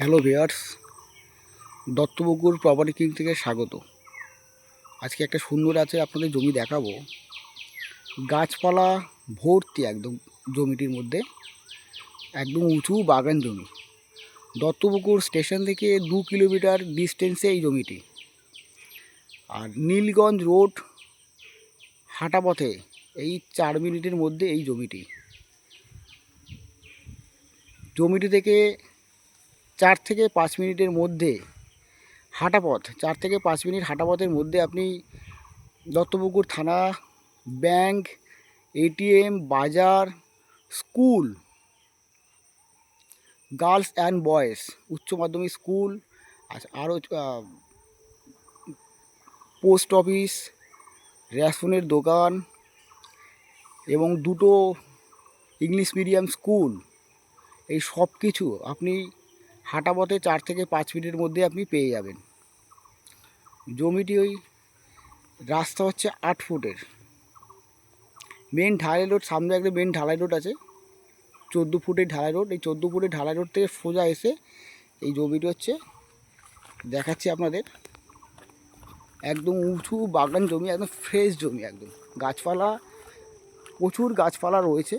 Hello viewers Duttapukur property king থেকে স্বাগত। আজকে একটা সুন্দর আছে আপনাদের জমি দেখাবো। গাছপালা ভর্তি একদম জমিটির মধ্যে, একদম উঁচু বাগান জমি। দত্তপুকুর স্টেশন থেকে দু কিলোমিটার ডিস্টেন্সে এই জমিটি। আর নীলগঞ্জ রোড হাঁটা পথে এই চার মিনিটের মধ্যে এই জমিটি। জমিটি থেকে চার থেকে পাঁচ মিনিটের মধ্যে হাঁটা পথ, চার থেকে পাঁচ মিনিট হাঁটা পথের মধ্যে আপনি দত্তপুকুর থানা, ব্যাংক, এটিএম, বাজার, স্কুল, গার্লস অ্যান্ড বয়েজ, উচ্চ মাধ্যমিক স্কুল আচ্ছা আরও পোস্ট অফিস, রেশনের দোকান এবং দুটো ইংলিশ মিডিয়াম স্কুল, এই সব কিছু আপনি হাঁটা পথে চার থেকে পাঁচ মিনিটের মধ্যে আপনি পেয়ে যাবেন। জমিটি ওই রাস্তা হচ্ছে আট ফুটের। মেন ঢালাই রোড, সামনে একটা মেন ঢালাই রোড আছে। চোদ্দ ফুটের ঢালাই রোড, এই চোদ্দ ফুটের ঢালাই রোড থেকে সোজা এসে এই জমিটি হচ্ছে, দেখাচ্ছি আপনাদের। একদম উঁচু বাগান জমি, একদম ফ্রেশ জমি একদম। গাছপালা, প্রচুর গাছপালা রয়েছে।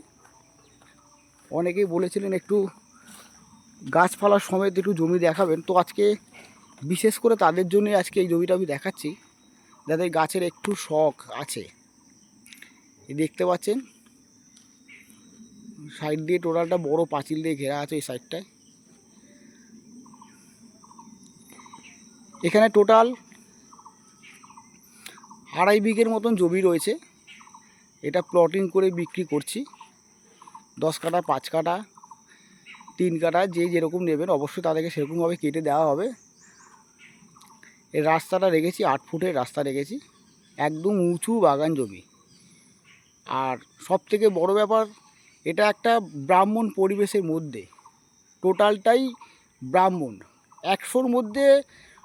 অনেকেই বলেছিলেন একটু গাছপালা সমেত একটু জমি দেখাবেন। তো আজকে বিশেষ করে তাদের জন্যই আজকে এই জমিটা আমি দেখাচ্ছি। যাদের গাছের একটু শখ আছে। দেখতে পাচ্ছেন? সাইড দিয়ে টোটালটা বড় পাঁচিল দিয়ে ঘেরা আছে এই সাইডটায়। এখানে টোটাল আড়াই বিঘের মতন জমি রয়েছে। এটা প্লটিং করে বিক্রি করছি। দশ কাটা, পাঁচ কাটা। তিন কাটা যে যেরকম নেবেন, অবশ্যই তাদেরকে সেরকমভাবে কেটে দেওয়া হবে। এই রাস্তাটা রেখেছি, আট ফুটের রাস্তা রেখেছি। একদম উঁচু বাগান জমি। আর সব থেকে বড় ব্যাপার, এটা একটা ব্রাহ্মণ পরিবেশের মধ্যে। টোটালটাই ব্রাহ্মণ। একশোর মধ্যে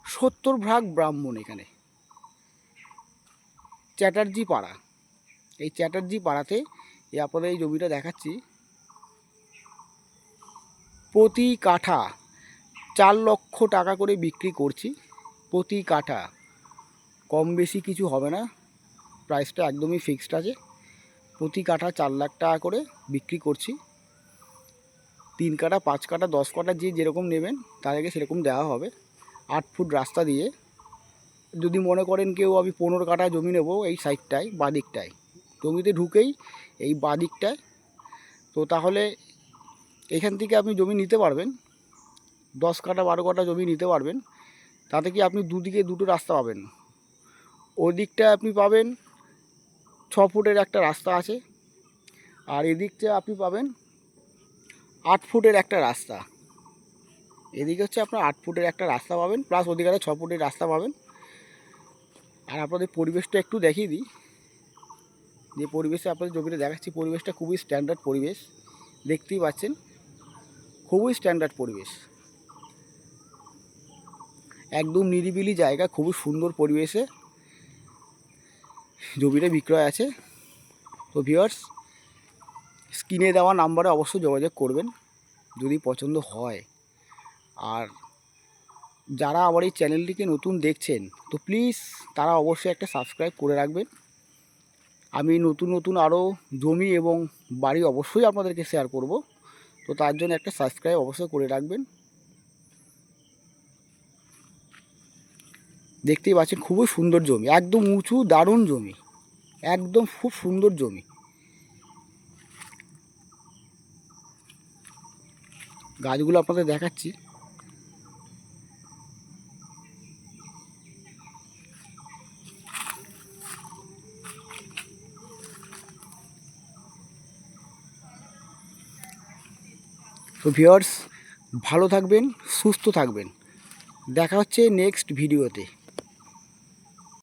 সত্তর ভাগ ব্রাহ্মণ এখানে। চ্যাটার্জি পাড়া। এই চ্যাটার্জি পাড়াতে এই আপনাদের এই জমিটা দেখাচ্ছি। প্রতি কাঠা চার লক্ষ টাকা করে বিক্রি করছি, প্রতি কাঠা। কম বেশি কিছু হবে না প্রাইসটা একদমই ফিক্সড আছে। প্রতি কাঠা চার লাখ টাকা করে বিক্রি করছি। তিন কাঠা, পাঁচ কাঠা, দশ কাঠা যে যেরকম নেবেন তাদেরকে সেরকম দেওয়া হবে। আট ফুট রাস্তা দিয়ে। যদি মনে করেন কেউ আমি পনেরো কাঠা জমি নেব এই সাইডটায় বাদিকটায়। জমিতে ঢুকেই এই বাদিকটায়। তো তাহলে এখান থেকে আপনি জমি নিতে পারবেন। দশ কাঠা, বারো কাঠা জমি নিতে পারবেন। তাতে কি আপনি দুদিকে দুটো রাস্তা পাবেন। ওদিকটা আপনি পাবেন ছ ফুটের একটা রাস্তা আছে। আর এদিকটা আপনি পাবেন আট ফুটের একটা রাস্তা। এদিকে হচ্ছে আপনার আট ফুটের একটা রাস্তা পাবেন প্লাস ওদিকে ছ ফুটের রাস্তা পাবেন। আর আপনাদের পরিবেশটা একটু দেখিয়ে দিই। যে পরিবেশে আপনাদের জমিটা দেখাচ্ছি, পরিবেশটা খুবই স্ট্যান্ডার্ড পরিবেশ। দেখতেই পাচ্ছেন। খুবই স্ট্যান্ডার্ড পরিবেশ। একদম নিরিবিলি জায়গা, খুবই সুন্দর পরিবেশে। জমিটা বিক্রয় আছে। তো ভিওয়ার্স স্ক্রিনে দেওয়া নাম্বারে অবশ্যই যোগাযোগ করবেন, যদি পছন্দ হয়। আর যারা আমার এই চ্যানেলটিকে নতুন দেখছেন, তো প্লিজ তারা অবশ্যই একটা সাবস্ক্রাইব করে রাখবেন। আমি নতুন নতুন আরও জমি এবং বাড়ি অবশ্যই আপনাদেরকে শেয়ার করব। তো তার জন্য একটা সাবস্ক্রাইব অবশ্যই করে রাখবেন। দেখতেই পাচ্ছেন খুবই সুন্দর জমি, একদম উঁচু, দারুণ জমি, একদম খুব সুন্দর জমি। গাছগুলো আপনাদের দেখাচ্ছি। তো ভিওর্স ভালো থাকবেন সুস্থ থাকবেন। দেখা হচ্ছে নেক্সট ভিডিওতে